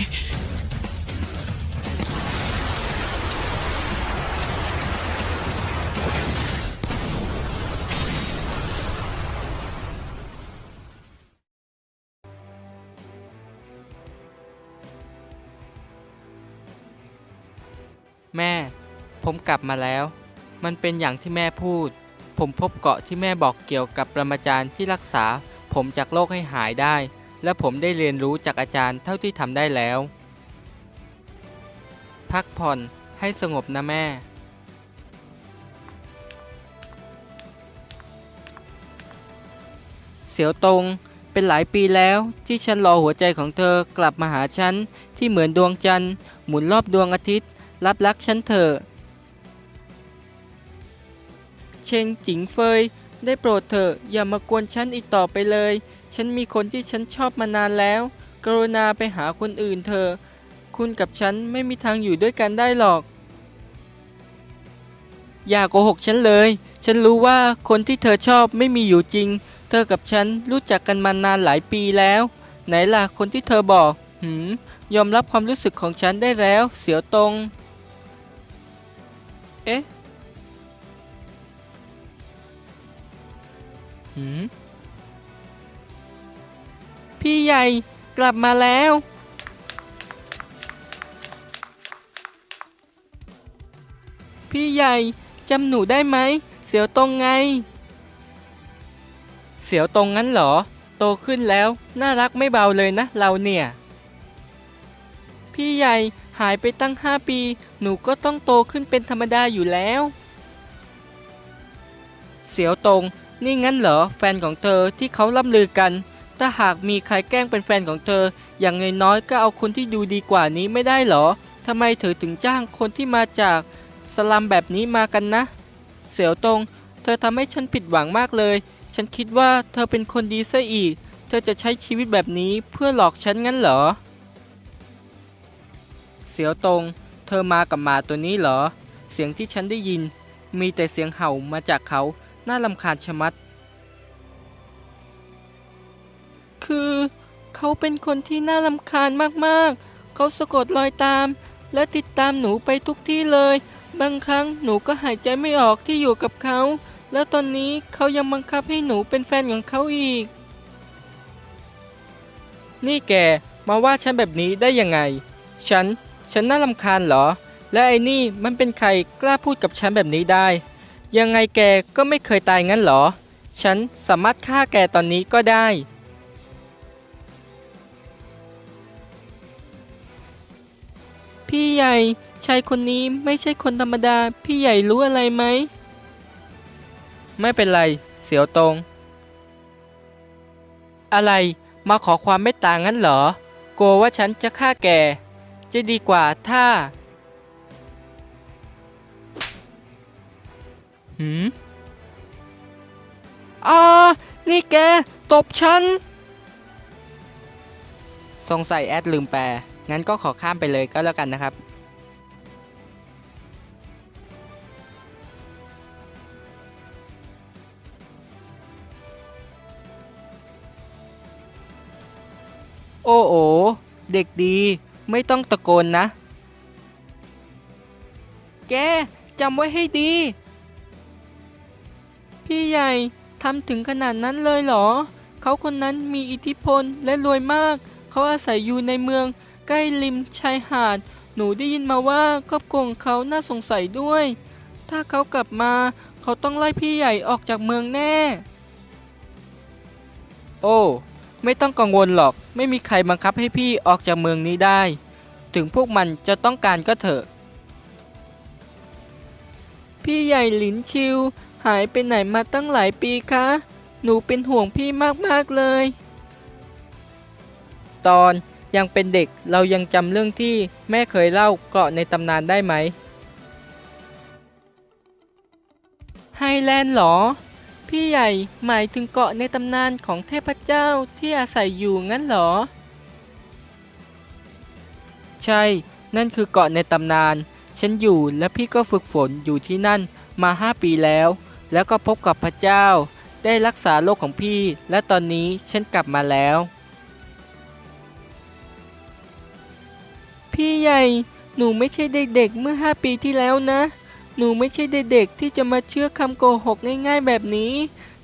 แม่ ผมกลับมาแล้ว มันเป็นอย่างที่แม่พูด ผมพบเกาะที่แม่บอกเกี่ยวกับปรมาจารย์ที่รักษา ผมจากโรคให้หายได้ และผมได้เรียนรู้จากอาจารย์เท่าที่ทำได้แล้ว พักผ่อนให้สงบนะแม่ เสียวตงเป็นหลายปีแล้วที่ฉันรอหัวใจของเธอกลับมาหาฉัน ที่เหมือนดวงจันทร์หมุนรอบดวงอาทิตย์ รับรักฉันเถอะ เชงจิงเฟยได้โปรดเถอะอย่ามากวนฉันอีกต่อไปเลย ฉันมีคนที่ฉันชอบมานานแล้ว กรุณาไปหาคนอื่นเถอะ คุณกับฉันไม่มีทางอยู่ด้วยกันได้หรอก อย่าโกหกฉันเลย ฉันรู้ว่าคนที่เธอชอบไม่มีอยู่จริง เธอกับฉันรู้จักกันมานานหลายปีแล้ว ไหนล่ะคนที่เธอบอก หืม ยอมรับความรู้สึกของฉันได้แล้ว เสียวตรง เอ๊ะหืม พี่ใหญ่กลับมาแล้ว พี่ใหญ่จำหนูได้ไหม เสียวตรงไง เสียวตรงงั้นเหรอ โตขึ้นแล้ว น่ารักไม่เบาเลยนะเราเนี่ย พี่ใหญ่หายไปตั้งห้าปี หนูก็ต้องโตขึ้นเป็นธรรมดาอยู่แล้ว เสียวตรง นี่งั้นเหรอ แฟนของเธอที่เขาล่ำลือกัน ถ้าหากมีใครแกล้งเป็นแฟนของเธอ อย่างน้อยๆก็เอาคนที่ดูดีกว่านี้ไม่ได้เหรอทำไมเธอถึงจ้างคนที่มาจากสลัมแบบนี้มากันนะ เสี่ยวตง เธอทำให้ฉันผิดหวังมากเลย ฉันคิดว่าเธอเป็นคนดีซะอีก เธอจะใช้ชีวิตแบบนี้เพื่อหลอกฉันงั้นเหรอ เสียวตง เธอมากับหมาตัวนี้เหรอ เสียงที่ฉันได้ยิน มีแต่เสียงเห่ามาจากเขา น่าลำคาญชะมัด คือ เขาเป็นคนที่น่าลำคาญมากๆ เขาสะกดรอยตาม และติดตามหนูไปทุกที่เลย บางครั้งหนูก็หายใจไม่ออกที่อยู่กับเขา แล้วตอนนี้เขายังบังคับให้หนูเป็นแฟนของเขาอีก นี่แกมาว่าฉันแบบนี้ได้ยังไง ฉัน ฉันน่ารำคาญเหรอ และไอ้นี่มันเป็นใครกล้าพูดกับฉันแบบนี้ได้ ยังไงแกก็ไม่เคยตายงั้นเหรอ ฉันสามารถฆ่าแกตอนนี้ก็ได้ พี่ใหญ่ ชายคนนี้ไม่ใช่คนธรรมดา พี่ใหญ่รู้อะไรไหม ไม่เป็นไร เสียวตรง อะไร มาขอความเมตตางั้นเหรอ กลัวว่าฉันจะฆ่าแก จะดีกว่าถ้า หืมอ่านี่แก ตบฉัน สงสัยแอดลืมแปล งั้นก็ขอข้ามไปเลยก็แล้วกันนะครับ โอ้โอเด็กดี ไม่ต้องตะโกนนะ แกจำไว้ให้ดี พี่ใหญ่ทำถึงขนาดนั้นเลยเหรอ เขาคนนั้นมีอิทธิพลและรวยมาก เขาอาศัยอยู่ในเมือง ใกล้ริมชายหาด หนูได้ยินมาว่าครอบครัวของเขาน่าสงสัยด้วย ถ้าเขากลับมาเขาต้องไล่พี่ใหญ่ออกจากเมืองแน่ โอ้ ไม่ต้องกังวลหรอก ไม่มีใครบังคับให้พี่ออกจากเมืองนี้ได้ ถึงพวกมันจะต้องการก็เถอะ พี่ใหญ่หลินชิว หายไปไหนมาตั้งหลายปีคะ หนูเป็นห่วงพี่มากๆเลย ตอน ยังเป็นเด็กเรายังจำเรื่องที่แม่เคยเล่าเกราะในตำนานได้ไหม ไฮแลนด์เหรอ พี่ใหญ่หมายถึงเกาะในตำนานของเทพเจ้าที่อาศัยอยู่งั้นเหรอ ใช่ นั่นคือเกาะในตำนาน ฉันอยู่และพี่ก็ฝึกฝนอยู่ที่นั่นมาห้าปีแล้ว แล้วก็พบกับพระเจ้า ได้รักษาโรคของพี่ และตอนนี้ฉันกลับมาแล้ว พี่ใหญ่ หนูไม่ใช่เด็กๆเมื่อห้าปีที่แล้วนะ หนูไม่ใช่เด็กๆที่จะมาเชื่อคำโกหกง่ายๆแบบนี้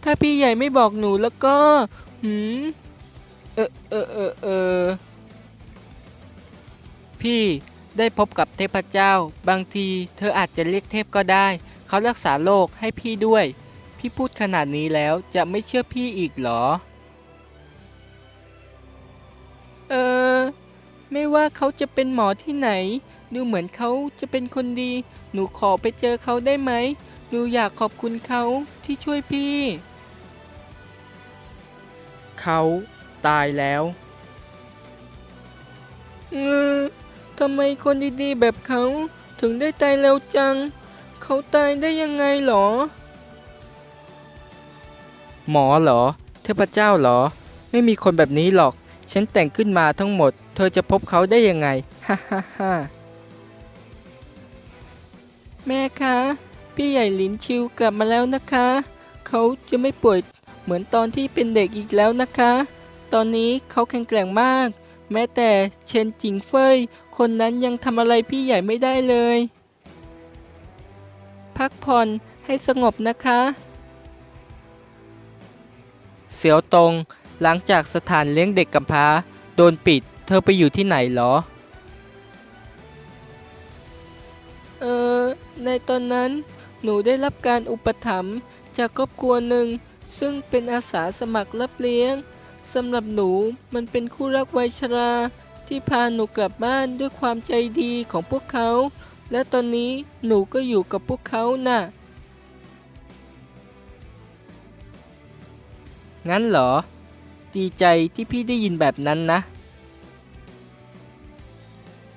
ถ้าพี่ใหญ่ไม่บอกหนูแล้วก็หืมเออเออเออเออพี่ได้พบกับเทพเจ้า บางทีเธออาจจะเรียกเทพก็ได้ เขารักษาโรคให้พี่ด้วย พี่พูดขนาดนี้แล้วจะไม่เชื่อพี่อีกเหรอ เออ ไม่ว่าเขาจะเป็นหมอที่ไหน ดูเหมือนเขาจะเป็นคนดี หนูขอไปเจอเขาได้ไหม หนูอยากขอบคุณเขาที่ช่วยพี่ เขาตายแล้วเออทำไมคนดีๆแบบเขาถึงได้ตายเร็วจัง เขาตายได้ยังไงหรอ หมอเหรอ เทพเจ้าเหรอ ไม่มีคนแบบนี้หรอก ฉันแต่งขึ้นมาทั้งหมด เธอจะพบเขาได้ยังไง ฮ่าฮ่าฮ่าแม่คะ พี่ใหญ่หลินชิวกลับมาแล้วนะคะ เขาจะไม่ป่วยเหมือนตอนที่เป็นเด็กอีกแล้วนะคะ ตอนนี้เขาแข็งแกร่งมาก แม้แต่เชนจิงเฟย คนนั้นยังทำอะไรพี่ใหญ่ไม่ได้เลย พักผ่อนให้สงบนะคะ เสียวตง หลังจากสถานเลี้ยงเด็กกำพร้า โดนปิด เธอไปอยู่ที่ไหนเหรอ เออ ในตอนนั้นหนูได้รับการอุปถัมภ์จากครอบครัวหนึ่ง ซึ่งเป็นอาสาสมัครรับเลี้ยงสำหรับหนูมันเป็นคู่รักวัยชรา ที่พาหนูกลับบ้านด้วยความใจดีของพวกเขา และตอนนี้หนูก็อยู่กับพวกเขาน่ะ งั้นเหรอ ดีใจที่พี่ได้ยินแบบนั้นนะ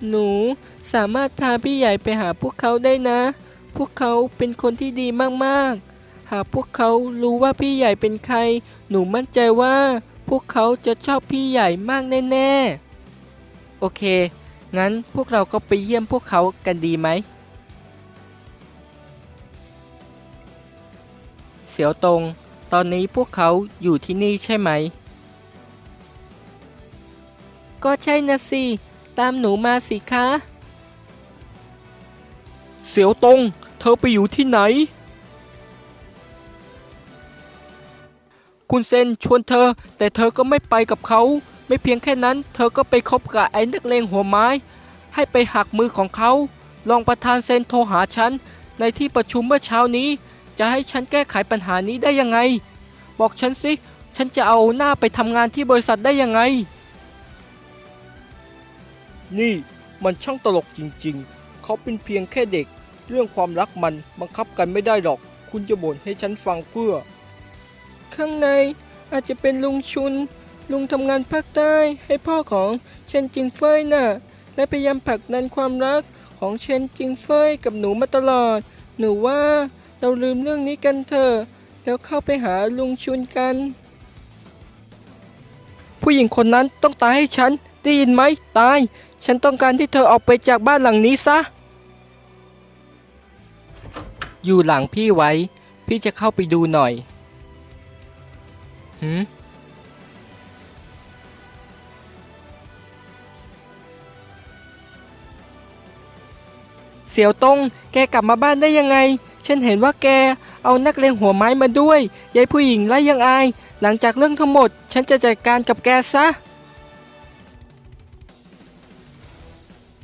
หนูสามารถพาพี่ใหญ่ไปหาพวกเขาได้นะ พวกเขาเป็นคนที่ดีมากๆ หากพวกเขารู้ว่าพี่ใหญ่เป็นใคร หนูมั่นใจว่า พวกเขาจะชอบพี่ใหญ่มากแน่ๆ โอเค งั้นพวกเราก็ไปเยี่ยมพวกเขากันดีไหม เสียวตงตอนนี้พวกเขาอยู่ที่นี่ใช่ไหม ก็ใช่นะสิ ตามหนูมาสิคะ เสียวตง เธอไปอยู่ที่ไหน คุณเซนชวนเธอ แต่เธอก็ไม่ไปกับเขา ไม่เพียงแค่นั้น เธอก็ไปคบกับไอ้นักเลงหัวไม้ ให้ไปหักมือของเขารองประธานเซนโทรหาฉัน ในที่ประชุมเมื่อเช้านี้ จะให้ฉันแก้ไขปัญหานี้ได้ยังไง บอกฉันสิ ฉันจะเอาหน้าไปทำงานที่บริษัทได้ยังไง นี่มันช่างตลกจริงๆ เขาเป็นเพียงแค่เด็ก เรื่องความรักมันบังคับกันไม่ได้หรอก คุณจะบ่นให้ฉันฟังเพื่อ ข้างในอาจจะเป็นลุงชุน ลุงทำงานภาคใต้ให้พ่อของเชนจิงเฟยน่ะ และพยายามผลักดันความรักของเชนจิงเฟยกับหนูมาตลอด หนูว่าเราลืมเรื่องนี้กันเถอะ แล้วเข้าไปหาลุงชุนกัน ผู้หญิงคนนั้นต้องตายให้ฉัน ได้ยินไหมตาย ฉันต้องการที่เธอออกไปจากบ้านหลังนี้ซะ อยู่หลังพี่ไว้ พี่จะเข้าไปดูหน่อยหืมเสี่ยวตง แกกลับมาบ้านได้ยังไง ฉันเห็นว่าแกเอานักเลงหัวไม้มาด้วย ยายผู้หญิงไล่ยังอาย หลังจากเรื่องทั้งหมด ฉันจะจัดการกับแกซะ